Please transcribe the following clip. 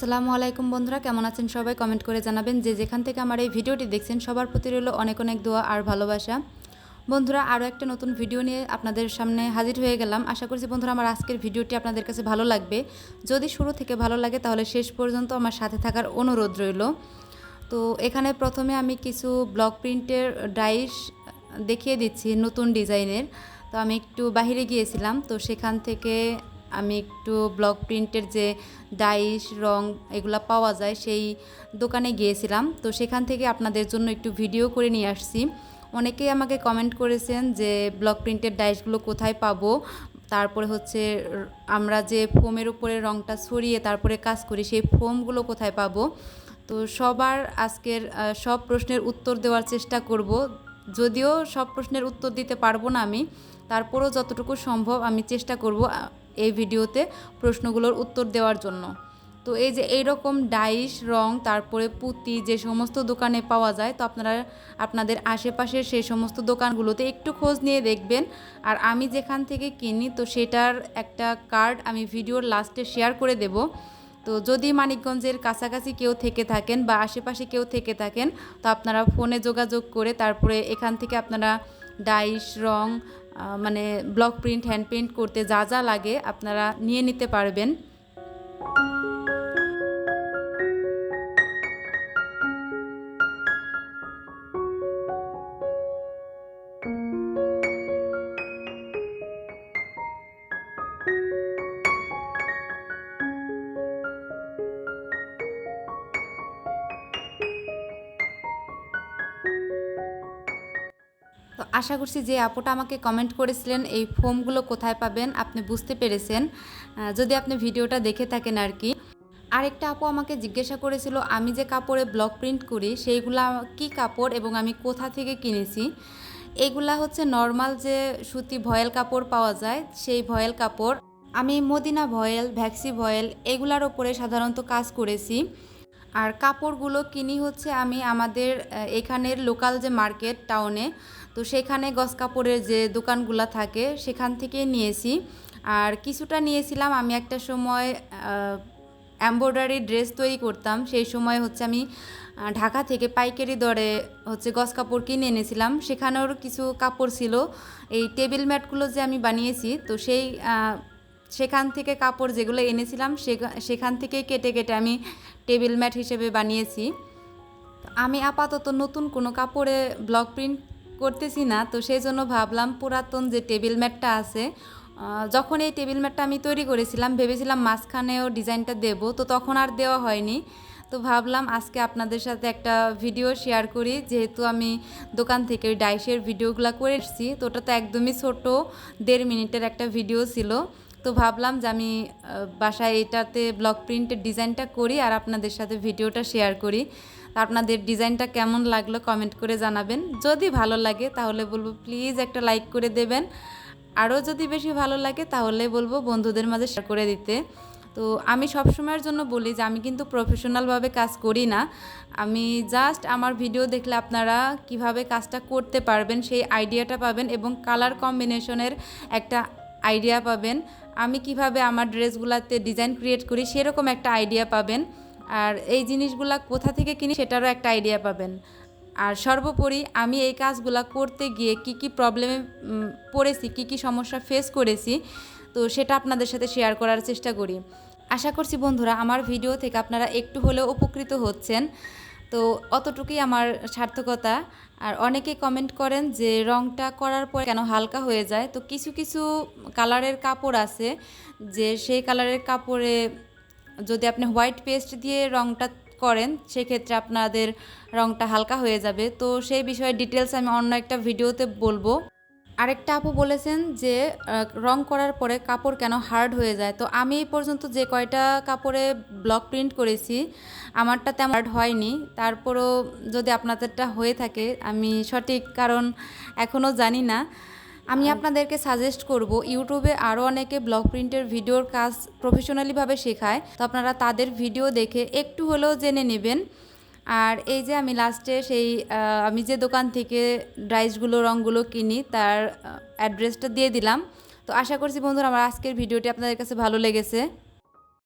আসসালামু আলাইকুম বন্ধুরা, কেমন আছেন সবাই? কমেন্ট করে জানাবেন যে যেখান থেকে আমার এই ভিডিওটি দেখছেন, সবার প্রতি রইল অনেক অনেক দোয়া আর ভালোবাসা। বন্ধুরা, আরও একটা নতুন ভিডিও নিয়ে আপনাদের সামনে হাজির হয়ে গেলাম। আশা করছি বন্ধুরা, আমার আজকের ভিডিওটি আপনাদের কাছে ভালো লাগবে। যদি শুরু থেকে ভালো লাগে, তাহলে শেষ পর্যন্ত আমার সাথে থাকার অনুরোধ রইল। তো এখানে প্রথমে আমি কিছু ব্লক প্রিন্টের ডাইস দেখিয়ে দিচ্ছি নতুন ডিজাইনের। তো আমি একটু বাহিরে গিয়েছিলাম, তো সেখান থেকে আমি একটু ব্লক প্রিন্টের যে ডাইস রং এগুলা পাওয়া যায়, সেই দোকানে গিয়েছিলাম। তো সেখান থেকে আপনাদের জন্য একটু ভিডিও করে নিয়ে আসছি। অনেকেই আমাকে কমেন্ট করেছেন যে ব্লক প্রিন্টের ডাইসগুলো কোথায় পাবো? তারপরে হচ্ছে আমরা যে ফোমের উপরে রংটা ছড়িয়ে তারপরে কাজ করি, সেই ফোমগুলো কোথায় পাবো? তো সবার আজকের সব প্রশ্নের উত্তর দেওয়ার চেষ্টা করব। যদিও সব প্রশ্নের উত্তর দিতে পারব না আমি তারপরও যতটুকু সম্ভব আমি চেষ্টা করব এই ভিডিওতে প্রশ্নগুলোর উত্তর দেওয়ার জন্য। তো এই যে এইরকম ডাইস, রং, তারপরে পুঁতি, যে সমস্ত দোকানে পাওয়া যায়, তো আপনারা, আপনাদের আশেপাশের সেই সমস্ত দোকানগুলোতে একটু খোঁজ নিয়ে দেখবেন। আর আমি যেখান থেকে কিনি, তো সেটার একটা কার্ড আমি ভিডিওর লাস্টে শেয়ার করে দেব। তো যদি মানিকগঞ্জের কাছাকাছি কেউ থেকে থাকেন বা আশেপাশে কেউ থেকে থাকেন, তো আপনারা ফোনে যোগাযোগ করে তারপরে এখান থেকে আপনারা ডাইস, রং মানে ব্লক প্রিন্ট হ্যান্ড প্রিন্ট করতে যা যা লাগে আপনারা নিয়ে নিতে পারবেন। আশা করছি যে আপুটা আমাকে কমেন্ট করেছিলেন, এই ফোমগুলো কোথায় পাবেন আপনি বুঝতে পেরেছেন। যদি আপনি ভিডিওটা দেখে থাকেন আর কি। আরেকটা আপু আমাকে জিজ্ঞাসা করেছিল, আমি যে কাপড়ে ব্লক প্রিন্ট করি, সেইগুলা কি কাপড় এবং আমি কোথা থেকে কিনেছি? এগুলা হচ্ছে নর্মাল যে সুতি ভয়েল কাপড় পাওয়া যায়, সেই ভয়েল কাপড়। আমি মদিনা ভয়েল, ভ্যাক্সি ভয়েল, এগুলার ওপরে সাধারণত কাজ করেছি। আর কাপড়গুলো কিনি হচ্ছে আমি আমাদের এখানের লোকাল যে মার্কেট টাউনে, তো সেখানে গস কাপড়ের যে দোকানগুলো থাকে, সেখান থেকে নিয়েছি। আর কিছুটা নিয়েছিলাম, আমি একটা সময় এমব্রয়ডারি ড্রেস তৈরি করতাম, সেই সময় হচ্ছে আমি ঢাকা থেকে পাইকারি দরে হচ্ছে গস কাপড় কিনে এনেছিলাম। সেখানেও কিছু কাপড় ছিল, এই টেবিল ম্যাটগুলো যে আমি বানিয়েছি, তো সেই সেখান থেকে কাপড় যেগুলো এনেছিলাম সেখান থেকেই কেটে কেটে আমি টেবিল ম্যাট হিসেবে বানিয়েছি। আমি আপাতত নতুন কোনো কাপড়ে ব্লক প্রিন্ট করতেছি না, তো সেই জন্য ভাবলাম পুরাতন যে টেবিল ম্যাটটা আছে যখন এই টেবিল ম্যাটটা আমি তৈরি করেছিলাম, ভেবেছিলাম মাঝখানেও ডিজাইনটা দেব, তো তখন আর দেওয়া হয়নি। তো ভাবলাম আজকে আপনাদের সাথে একটা ভিডিও শেয়ার করি, যেহেতু আমি দোকান থেকে ওই ডাইসের ভিডিওগুলো করে এসেছি, তো ওটা তো একদমই ছোটো, দেড় মিনিটের একটা ভিডিও ছিল। তো ভাবলাম যে আমি বাসায় এটাতে ব্লক প্রিন্টের ডিজাইনটা করি আর আপনাদের সাথে ভিডিওটা শেয়ার করি। আপনাদের ডিজাইনটা কেমন লাগল কমেন্ট করে জানাবেন। যদি ভালো লাগে তাহলে বলব প্লিজ একটা লাইক করে দেবেন। আরও যদি বেশি ভালো লাগে তাহলে বলব বন্ধুদের মাঝে শেয়ার করে দিতে। তো আমি সবসময়ের জন্য বলি যে আমি কিন্তু প্রফেশনালভাবে কাজ করি না। আমি জাস্ট আমার ভিডিও দেখলে আপনারা কীভাবে কাজটা করতে পারবেন সেই আইডিয়াটা পাবেন এবং কালার কম্বিনেশনের একটা আইডিয়া পাবেন। আমি কীভাবে আমার ড্রেসগুলোতে ডিজাইন ক্রিয়েট করি সেরকম একটা আইডিয়া পাবেন। আর এই জিনিসগুলা কোথা থেকে কিনি সেটারও একটা আইডিয়া পাবেন। আর সর্বোপরি আমি এই কাজগুলা করতে গিয়ে কি কি প্রবলেমে পড়েছি, কি কি সমস্যা ফেস করেছি, তো সেটা আপনাদের সাথে শেয়ার করার চেষ্টা করি। আশা করছি বন্ধুরা, আমার ভিডিও থেকে আপনারা একটু হলেও উপকৃত হচ্ছেন। তো অতটুকুই আমার সার্থকতা। আর অনেকে কমেন্ট করেন যে, রংটা করার পর কেন হালকা হয়ে যায়? তো কিছু কিছু কালারের কাপড় আছে যে, সেই কালারের কাপড়ে যদি আপনি হোয়াইট পেস্ট দিয়ে রংটা করেন, সেক্ষেত্রে আপনাদের রংটা হালকা হয়ে যাবে। তো সেই বিষয়ে ডিটেলস আমি অন্য একটা ভিডিওতে বলব। আরেকটা আপু বলেছেন যে রং করার পরে কাপড় কেন হার্ড হয়ে যায়? তো আমি এই পর্যন্ত যে কয়টা কাপড়ে ব্লক প্রিন্ট করেছি আমারটা তেমন হার্ড হয়নি। তারপরও যদি আপনাদেরটা হয়ে থাকে আমি সঠিক কারণ এখনও জানি না। আমি আপনাদেরকে সাজেস্ট করব ইউটিউবে আরও অনেকে ব্লক প্রিন্টের ভিডিওর কাজ প্রফেশনালিভাবে শেখায়। তো আপনারা তাদের ভিডিও দেখে একটু হলেও জেনে নেবেন। আর এই যে আমি লাস্টে সেই আমি যে দোকান থেকে ড্রাইসগুলো রঙগুলো কিনি, তার অ্যাড্রেসটা দিয়ে দিলাম। তো আশা করছি বন্ধুরা, আমার আজকের ভিডিওটি আপনাদের কাছে ভালো লেগেছে।